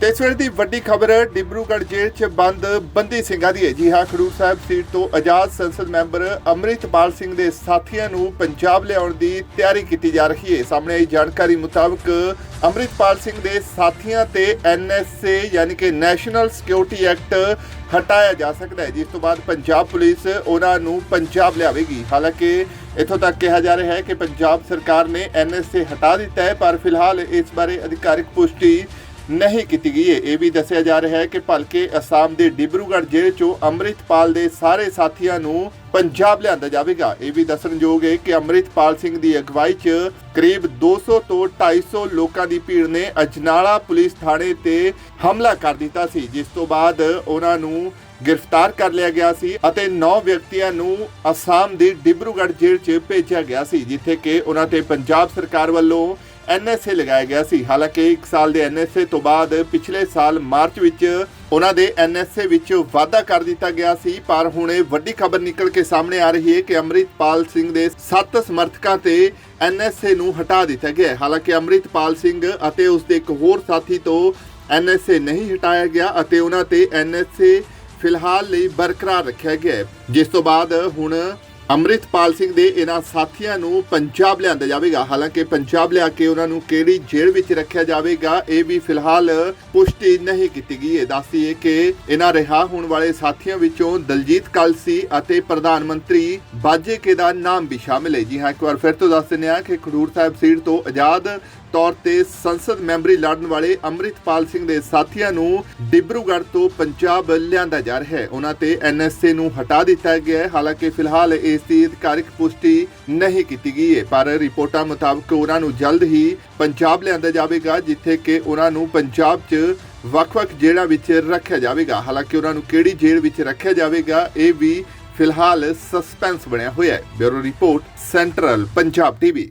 ਤੇ ਇਸ ਵੇਲੇ ਦੀ ਵੱਡੀ ਖਬਰ ਡਿਬਰੂਗੜ੍ਹ ਜੇਲ੍ਹ 'ਚ ਬੰਦ ਬੰਦੀ ਸਿੰਘਾਂ ਦੀ ਹੈ। ਜੀ ਹਾਂ, ਖਡੂਰ ਸਾਹਿਬ ਸੀਟ ਤੋਂ ਆਜ਼ਾਦ ਸੰਸਦ ਮੈਂਬਰ ਅੰਮ੍ਰਿਤਪਾਲ ਸਿੰਘ ਦੇ ਸਾਥੀਆਂ ਨੂੰ ਪੰਜਾਬ ਲਿਆਉਣ ਦੀ ਤਿਆਰੀ ਕੀਤੀ ਜਾ ਰਹੀ ਹੈ। ਸਾਹਮਣੇ ਆਈ ਜਾਣਕਾਰੀ ਮੁਤਾਬਕ ਅੰਮ੍ਰਿਤਪਾਲ ਸਿੰਘ ਦੇ ਸਾਥੀਆਂ ਤੇ ਐਨਐਸਏ ਯਾਨੀ ਕਿ ਨੈਸ਼ਨਲ ਸਿਕਿਉਰਿਟੀ ਐਕਟ ਹਟਾਇਆ ਜਾ ਸਕਦਾ ਹੈ। ਜਿਸ ਤੋਂ ਬਾਅਦ ਪੰਜਾਬ ਪੁਲਿਸ ਉਹਨਾਂ ਨੂੰ ਪੰਜਾਬ ਲਿਆਵੇਗੀ। ਹਾਲਾਂਕਿ ਇੱਥੋਂ ਤੱਕ ਕਿਹਾ ਜਾ ਰਿਹਾ ਹੈ ਕਿ ਪੰਜਾਬ ਸਰਕਾਰ ਨੇ ਐਨਐਸਏ ਹਟਾ ਦਿੱਤਾ ਹੈ, ਪਰ ਫਿਲਹਾਲ ਇਸ ਬਾਰੇ ਅਧਿਕਾਰਿਕ ਪੁਸ਼ਟੀ ਨਹੀਂ ਕੀਤੀ ਗਈ ਹੈ। ਇਹ ਵੀ ਦੱਸਿਆ ਜਾ ਰਿਹਾ ਹੈ ਕਿ ਭਲਕੇ ਅਸਾਮ ਦੇ ਡਿਬਰੂਗੜ੍ਹ ਜ਼ਿਲ੍ਹੇ ਚੋਂ ਅੰਮ੍ਰਿਤਪਾਲ ਦੇ ਸਾਰੇ ਸਾਥੀਆਂ ਨੂੰ ਪੰਜਾਬ ਲਿਆਂਦਾ ਜਾਵੇਗਾ। ਇਹ ਵੀ ਦੱਸਣਯੋਗ ਹੈ ਕਿ ਅੰਮ੍ਰਿਤਪਾਲ ਸਿੰਘ ਦੀ ਅਗਵਾਈ 'ਚ ਕਰੀਬ 200 ਤੋਂ 250 ਲੋਕਾਂ ਦੀ ਭੀੜ ਨੇ ਅਜਨਾਲਾ ਪੁਲਿਸ ਥਾਣੇ ਤੇ ਹਮਲਾ ਕਰ ਦਿੱਤਾ ਸੀ, ਜਿਸ ਤੋਂ ਬਾਅਦ ਉਹਨਾਂ ਨੂੰ ਗ੍ਰਿਫਤਾਰ ਕਰ ਲਿਆ ਗਿਆ ਸੀ ਅਤੇ 9 ਵਿਅਕਤੀਆਂ ਨੂੰ ਅਸਾਮ ਦੀ ਡਿਬਰੂਗੜ੍ਹ ਜੇਲ੍ਹ 'ਚ ਭੇਜਿਆ ਗਿਆ ਸੀ, ਜਿੱਥੇ ਕਿ ਉਹਨਾਂ ਤੇ ਪੰਜਾਬ ਸਰਕਾਰ ਵੱਲੋਂ ਐਨਐਸਏ ਲਗਾਇਆ ਗਿਆ ਸੀ। ਹਾਲਾਂਕਿ 1 ਸਾਲ ਦੇ ਐਨਐਸਏ ਤੋਂ ਬਾਅਦ ਪਿਛਲੇ ਸਾਲ ਮਾਰਚ ਵਿੱਚ ਉਹਨਾਂ ਦੇ ਐਨਐਸਏ ਵਿੱਚ ਵਾਧਾ ਕਰ ਦਿੱਤਾ ਗਿਆ ਸੀ, ਪਰ ਹੁਣ ਇਹ ਵੱਡੀ ਖਬਰ ਨਿਕਲ ਕੇ ਸਾਹਮਣੇ ਆ ਰਹੀ ਹੈ ਕਿ ਅੰਮ੍ਰਿਤਪਾਲ ਸਿੰਘ ਦੇ 7 ਸਮਰਥਕਾਂ ਤੇ ਐਨਐਸਏ ਨੂੰ ਹਟਾ ਦਿੱਤਾ ਗਿਆ ਹਾਲਾਂਕਿ ਅੰਮ੍ਰਿਤਪਾਲ ਸਿੰਘ ਅਤੇ ਉਸ ਦੇ ਇੱਕ ਹੋਰ ਸਾਥੀ ਤੋਂ ਐਨਐਸਏ ਨਹੀਂ ਹਟਾਇਆ ਗਿਆ ਅਤੇ ਉਹਨਾਂ ਤੇ ਐਨਐਸਏ ਫਿਲਹਾਲ ਲਈ ਬਰਕਰਾਰ ਰੱਖਿਆ ਗਿਆ ਜਿਸ ਤੋਂ ਬਾਅਦ ਹੁਣ ਅੰਮ੍ਰਿਤਪਾਲ ਸਿੰਘ ਦੇ ਇਹਨਾਂ ਸਾਥੀਆਂ ਨੂੰ ਪੰਜਾਬ ਲਿਆਂਦਾ ਜਾਵੇਗਾ। ਹਾਲਾਂਕਿ ਪੰਜਾਬ ਲਿਆ ਕੇ ਉਹਨਾਂ ਨੂੰ ਕਿਹੜੀ ਜੇਲ੍ਹ ਵਿੱਚ ਰੱਖਿਆ ਜਾਵੇਗਾ, ਇਹ ਵੀ ਫਿਲਹਾਲ ਪੁਸ਼ਟੀ ਨਹੀਂ ਕੀਤੀ ਗਈ। ਹੈ ਦੱਸਦੀਏ ਕਿ ਇਹਨਾਂ ਰਿਹਾ ਹੋਣ ਵਾਲੇ ਸਾਥੀਆਂ ਵਿੱਚੋਂ ਦਲਜੀਤ ਕਲਸੀ ਅਤੇ ਪ੍ਰਧਾਨ ਮੰਤਰੀ ਬਾਜੇਕੇ ਦਾ ਨਾਮ ਵੀ ਸ਼ਾਮਿਲ ਹੈ। ਜੀ ਹਾਂ, ਇੱਕ ਵਾਰ ਫਿਰ ਤੋਂ ਦੱਸ ਦਿੰਦੇ ਹਾਂ ਕਿ ਖਡੂਰ ਸਾਹਿਬ ਸੀਟ ਤੋਂ ਆਜ਼ਾਦ ਤੌਰ ਤੇ ਸੰਸਦ ਮੈਂਬਰੀ ਲੜਨ ਵਾਲੇ ਅੰਮ੍ਰਿਤਪਾਲ ਸਿੰਘ ਦੇ ਸਾਥੀਆਂ ਨੂੰ ਡਿਬਰੂਗੜ੍ਹ ਤੋਂ ਪੰਜਾਬ ਲਿਆਂਦਾ ਜਾ ਰਿਹਾ ਹੈ। ਉਹਨਾਂ ਤੇ ਐਨਐਸਏ ਨੂੰ ਹਟਾ ਦਿੱਤਾ ਗਿਆ ਹੈ। ਹਾਲਾਂਕਿ ਫਿਲਹਾਲ ਇਹ ਇਸ ਦੀ ਅਧਿਕਾਰਿਕ ਪੁਸ਼ਟੀ ਨਹੀਂ ਕੀਤੀ ਗਈ ਹੈ, ਪਰ ਰਿਪੋਰਟਾਂ ਮੁਤਾਬਕ ਉਹਨਾਂ ਨੂੰ ਜਲਦ ਹੀ ਪੰਜਾਬ ਲਿਆਂਦਾ ਜਾਵੇਗਾ, ਜਿੱਥੇ ਕਿ ਉਹਨਾਂ ਨੂੰ ਪੰਜਾਬ 'ਚ ਵੱਖ-ਵੱਖ ਜੇਲ੍ਹਾਂ ਵਿੱਚ ਰੱਖਿਆ ਜਾਵੇਗਾ। ਹਾਲਾਂਕਿ ਉਹਨਾਂ ਨੂੰ ਕਿਹੜੀ ਜੇਲ੍ਹ ਵਿੱਚ ਰੱਖਿਆ ਜਾਵੇਗਾ, ਇਹ ਵੀ ਫਿਲਹਾਲ ਸਸਪੈਂਸ ਬਣਿਆ ਹੋਇਆ ਹੈ। Bureau report, central Punjab TV.